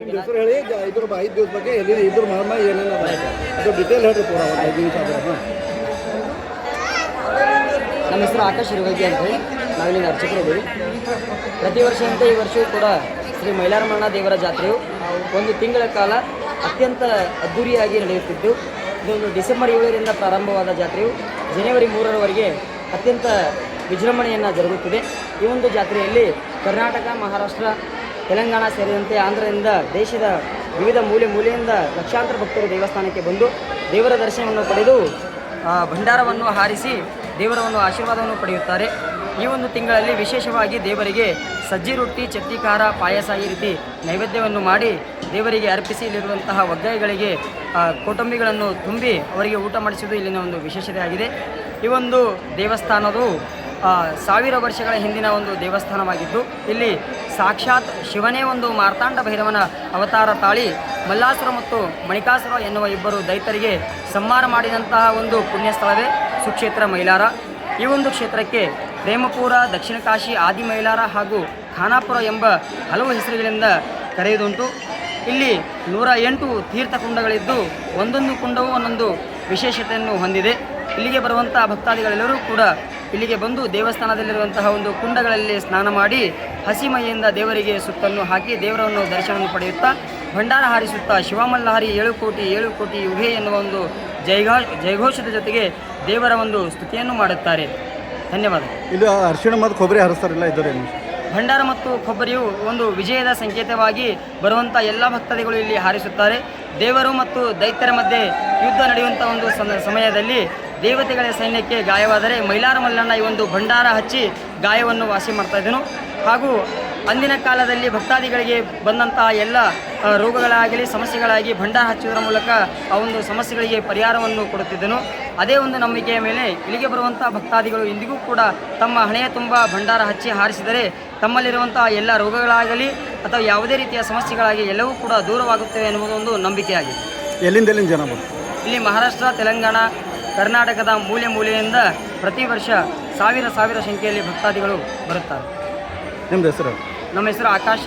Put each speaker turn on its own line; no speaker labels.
ಹೇಳಿ ಇದ್ರ ಏನೇನು
ನಮ್ಮ ಹೆಸರು ಆಕಾಶ್ ಇರುವಂತೆ ಅಂತ ಹೇಳಿ ನಾವಿಲ್ಲಿಂದ ಅರ್ಚಕರಿದ್ದೀವಿ ಪ್ರತಿ ವರ್ಷದಂತೆ ಈ ವರ್ಷವೂ ಕೂಡ ಶ್ರೀ ಮೈಲಾರಮಣ್ಣ ದೇವರ ಜಾತ್ರೆಯು ಒಂದು ತಿಂಗಳ ಕಾಲ ಅತ್ಯಂತ ಅದ್ಧೂರಿಯಾಗಿ ನಡೆಯುತ್ತಿದ್ದು, ಇದೊಂದು ಡಿಸೆಂಬರ್ ಏಳರಿಂದ ಪ್ರಾರಂಭವಾದ ಜಾತ್ರೆಯು ಜನವರಿ ಮೂರರವರೆಗೆ ಅತ್ಯಂತ ವಿಜೃಂಭಣೆಯನ್ನು ಜರುಗುತ್ತಿದೆ. ಈ ಒಂದು ಜಾತ್ರೆಯಲ್ಲಿ ಕರ್ನಾಟಕ, ಮಹಾರಾಷ್ಟ್ರ ತೆಲಂಗಾಣ ಸೇರಿದಂತೆ ಆಂಧ್ರದಿಂದ ದೇಶದ ವಿವಿಧ ಮೂಲೆ ಮೂಲೆಯಿಂದ ಲಕ್ಷಾಂತರ ಭಕ್ತರು ದೇವಸ್ಥಾನಕ್ಕೆ ಬಂದು ದೇವರ ದರ್ಶನವನ್ನು ಪಡೆದು ಭಂಡಾರವನ್ನು ಹಾರಿಸಿ ದೇವರ ಒಂದು ಆಶೀರ್ವಾದವನ್ನು ಪಡೆಯುತ್ತಾರೆ. ಈ ಒಂದು ತಿಂಗಳಲ್ಲಿ ವಿಶೇಷವಾಗಿ ದೇವರಿಗೆ ಸಜ್ಜಿ ರೊಟ್ಟಿ ಚಟ್ನಿ ಖಾರ, ಪಾಯಸ ಈ ರೀತಿ ನೈವೇದ್ಯವನ್ನು ಮಾಡಿ ದೇವರಿಗೆ ಅರ್ಪಿಸಿ ಇಲ್ಲಿರುವಂತಹ ಒಗ್ಗಾಯಿಗಳಿಗೆ ಕೋಟಂಬಿಗಳನ್ನು ತುಂಬಿ ಅವರಿಗೆ ಊಟ ಮಾಡಿಸುವುದು ಇಲ್ಲಿನ ಒಂದು ವಿಶೇಷತೆ ಆಗಿದೆ ಈ ಒಂದು ದೇವಸ್ಥಾನವು ಸಾವಿರ ವರ್ಷಗಳ ಹಿಂದಿನ ಒಂದು ದೇವಸ್ಥಾನವಾಗಿದ್ದು, ಇಲ್ಲಿ ಸಾಕ್ಷಾತ್ ಶಿವನೇ ಒಂದು ಮಾರ್ತಾಂಡ ಭೈರವನ ಅವತಾರ ತಾಳಿ ಮಲ್ಲಾಸುರ ಮತ್ತು ಮಣಿಕಾಸುರ ಎನ್ನುವ ಇಬ್ಬರು ದೈತರಿಗೆ ಸಂಹಾರ ಮಾಡಿದಂತಹ ಒಂದು ಪುಣ್ಯಸ್ಥಳವೇ ಸುಕ್ಷೇತ್ರ ಮೈಲಾರ. ಈ ಒಂದು ಕ್ಷೇತ್ರಕ್ಕೆ ಪ್ರೇಮಪುರ ದಕ್ಷಿಣ ಕಾಶಿ ಆದಿ ಮೈಲಾರ ಹಾಗೂ ಖಾನಾಪುರ ಎಂಬ ಹಲವು ಹೆಸರುಗಳಿಂದ ಕರೆಯುವುದುಂಟು. ಇಲ್ಲಿ ನೂರ ಎಂಟು ತೀರ್ಥಕುಂಡಗಳಿದ್ದು ಒಂದೊಂದು ಕುಂಡವೂ ಒಂದೊಂದು ವಿಶೇಷತೆಯನ್ನು ಹೊಂದಿದೆ. ಇಲ್ಲಿಗೆ ಬರುವಂಥ ಭಕ್ತಾದಿಗಳೆಲ್ಲರೂ ಕೂಡ ಇಲ್ಲಿಗೆ ಬಂದು ದೇವಸ್ಥಾನದಲ್ಲಿರುವಂತಹ ಒಂದು ಕುಂಡಗಳಲ್ಲಿ ಸ್ನಾನ ಮಾಡಿ ಹಸಿಮೈಯಿಂದ ದೇವರಿಗೆ ಸುತ್ತನ್ನು ಹಾಕಿ ದೇವರನ್ನು ದರ್ಶನವನ್ನು ಪಡೆಯುತ್ತಾ ಭಂಡಾರ ಹಾರಿಸುತ್ತಾ ಶಿವಮಲ್ಲಹಾರಿ ಏಳು ಕೋಟಿ ಏಳು ಕೋಟಿ ಯುಹೆ ಎನ್ನುವ ಒಂದು ಜೈಘಾ ಜೈಘೋಷದ ಜೊತೆಗೆ ದೇವರ ಒಂದು ಸ್ತುತಿಯನ್ನು ಮಾಡುತ್ತಾರೆ. ಧನ್ಯವಾದ
ಇದು ಅರಿಶಿಣ ಮತ್ತು ಕೊಬ್ಬರಿ ಹರಿಸ್ತಾರಿಲ್ಲ ಇದ್ದಾರೆ
ಭಂಡಾರ ಮತ್ತು ಕೊಬ್ಬರಿಯು ಒಂದು ವಿಜಯದ ಸಂಕೇತವಾಗಿ ಬರುವಂಥ ಎಲ್ಲ ಭಕ್ತಾದಿಗಳು ಇಲ್ಲಿ ಹಾರಿಸುತ್ತಾರೆ. ದೇವರು ಮತ್ತು ದೈತ್ಯರ ಮಧ್ಯೆ ಯುದ್ಧ ನಡೆಯುವಂಥ ಒಂದು ಸಮ- ಸಮಯದಲ್ಲಿ ದೇವತೆಗಳ ಸೈನ್ಯಕ್ಕೆ ಗಾಯವಾದರೆ ಮೈಲಾರ ಮಲ್ಲಣ್ಣ ಈ ಒಂದು ಭಂಡಾರ ಹಚ್ಚಿ ಗಾಯವನ್ನು ವಾಸಿ ಮಾಡ್ತಾ ಇದ್ದನು. ಹಾಗೂ ಅಂದಿನ ಕಾಲದಲ್ಲಿ ಭಕ್ತಾದಿಗಳಿಗೆ ಬಂದಂತಹ ಎಲ್ಲ ರೋಗಗಳಾಗಲಿ ಸಮಸ್ಯೆಗಳಾಗಿ ಭಂಡಾರ ಹಚ್ಚುವುದರ ಮೂಲಕ ಆ ಒಂದು ಸಮಸ್ಯೆಗಳಿಗೆ ಪರಿಹಾರವನ್ನು ಕೊಡುತ್ತಿದ್ದನು. ಅದೇ ಒಂದು ನಂಬಿಕೆಯ ಮೇಲೆ ಇಲ್ಲಿಗೆ ಬರುವಂಥ ಭಕ್ತಾದಿಗಳು ಇಂದಿಗೂ ಕೂಡ ತಮ್ಮ ಹಣೆಯ ತುಂಬ ಭಂಡಾರ ಹಚ್ಚಿ ಹಾರಿಸಿದರೆ ತಮ್ಮಲ್ಲಿರುವಂತಹ ಎಲ್ಲ ರೋಗಗಳಾಗಲಿ ಅಥವಾ ಯಾವುದೇ ರೀತಿಯ ಸಮಸ್ಯೆಗಳಾಗಿ ಎಲ್ಲವೂ ಕೂಡ ದೂರವಾಗುತ್ತವೆ ಎನ್ನುವುದೊಂದು ನಂಬಿಕೆಯಾಗಿದೆ.
ಎಲ್ಲಿಂದ ಎಲ್ಲಿಂದ ಜನ
ಇಲ್ಲಿ ಮಹಾರಾಷ್ಟ್ರ ತೆಲಂಗಾಣ ಕರ್ನಾಟಕದ ಮೂಲೆ ಮೂಲೆಯಿಂದ ಪ್ರತಿ ವರ್ಷ ಸಾವಿರ ಸಾವಿರ ಸಂಖ್ಯೆಯಲ್ಲಿ ಭಕ್ತಾದಿಗಳು ಬರುತ್ತಾರೆ.
ನಿಮ್ದು ಹೆಸರು?
ನಮ್ಮ ಹೆಸರು ಆಕಾಶ್.